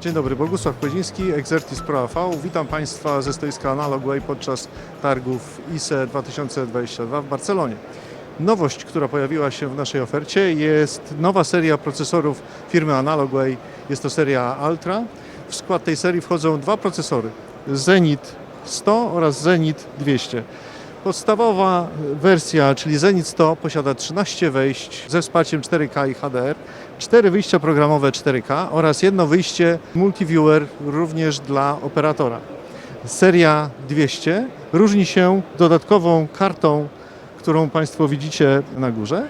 Dzień dobry, Bogusław Koziński, Exertis Pro AV. Witam Państwa ze stoiska Analogway podczas targów ISE 2022 w Barcelonie. Nowość, która pojawiła się w naszej ofercie jest nowa seria procesorów firmy Analogway. Jest to seria Ultra. W skład tej serii wchodzą dwa procesory. Zenith 100 oraz Zenith 200. Podstawowa wersja, czyli Zenith 100 posiada 13 wejść ze wsparciem 4K i HDR, 4 wyjścia programowe 4K oraz jedno wyjście multiviewer również dla operatora. Seria 200 różni się dodatkową kartą, którą Państwo widzicie na górze,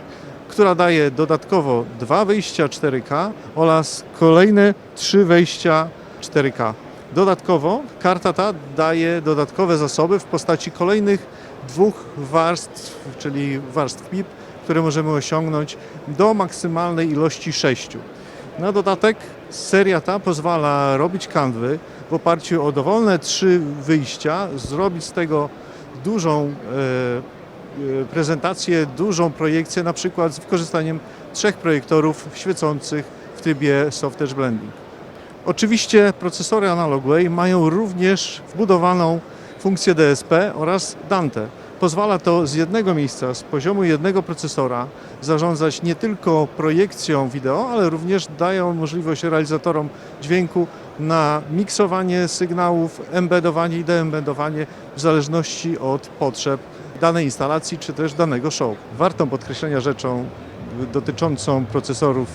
która daje dodatkowo dwa wyjścia 4K oraz kolejne trzy wejścia 4K. Dodatkowo karta ta daje dodatkowe zasoby w postaci kolejnych dwóch warstw, czyli warstw PIP, które możemy osiągnąć do maksymalnej ilości sześciu. Na dodatek seria ta pozwala robić kanwy w oparciu o dowolne trzy wyjścia, zrobić z tego dużą e, e, prezentację, dużą projekcję, na przykład z wykorzystaniem trzech projektorów świecących w trybie Soft Blending. Oczywiście procesory Analogway mają również wbudowaną funkcję DSP oraz Dante. Pozwala to z jednego miejsca, z poziomu jednego procesora zarządzać nie tylko projekcją wideo, ale również dają możliwość realizatorom dźwięku na miksowanie sygnałów, embedowanie i deembedowanie w zależności od potrzeb danej instalacji czy też danego show. Wartą podkreślenia rzeczą dotyczącą procesorów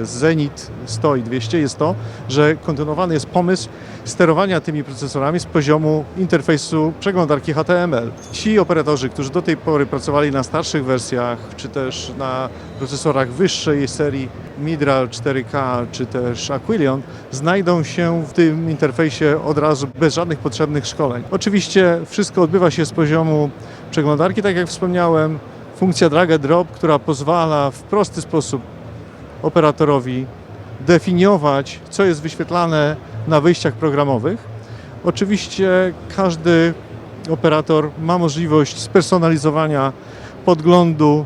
e, Zenith 100 i 200 jest to, że kontynuowany jest pomysł sterowania tymi procesorami z poziomu interfejsu przeglądarki HTML. Ci operatorzy, którzy do tej pory pracowali na starszych wersjach, czy też na procesorach wyższej serii Midral 4K, czy też Aquilion, znajdą się w tym interfejsie od razu bez żadnych potrzebnych szkoleń. Oczywiście wszystko odbywa się z poziomu przeglądarki, tak jak wspomniałem, funkcja drag and drop, która pozwala w prosty sposób operatorowi definiować, co jest wyświetlane na wyjściach programowych. Oczywiście każdy operator ma możliwość spersonalizowania podglądu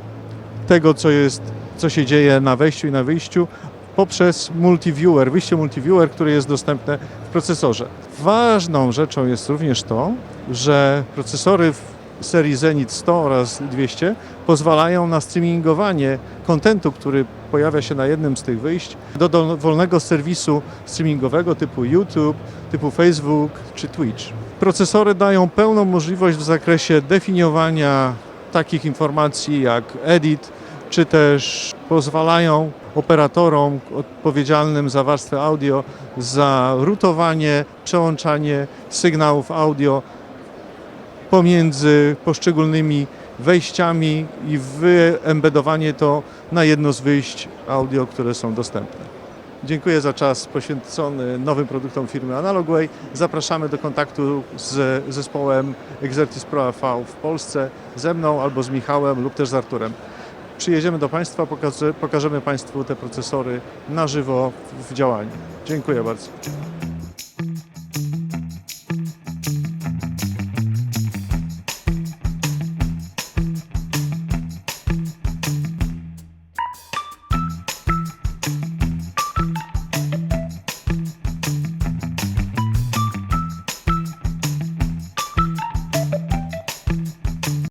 tego, co jest, co się dzieje na wejściu i na wyjściu poprzez multiviewer, wyjście multiviewer, które jest dostępne w procesorze. Ważną rzeczą jest również to, że procesory serii Zenith 100 oraz 200 pozwalają na streamingowanie kontentu, który pojawia się na jednym z tych wyjść, do dowolnego serwisu streamingowego typu YouTube, typu Facebook czy Twitch. Procesory dają pełną możliwość w zakresie definiowania takich informacji jak edit, czy też pozwalają operatorom odpowiedzialnym za warstwę audio za rutowanie, przełączanie sygnałów audio pomiędzy poszczególnymi wejściami i wyembedowanie to na jedno z wyjść audio, które są dostępne. Dziękuję za czas poświęcony nowym produktom firmy Analogway. Zapraszamy do kontaktu z zespołem Exertis Pro AV w Polsce, ze mną albo z Michałem lub też z Arturem. Przyjedziemy do Państwa, pokaże, pokażemy Państwu te procesory na żywo w działaniu. Dziękuję bardzo.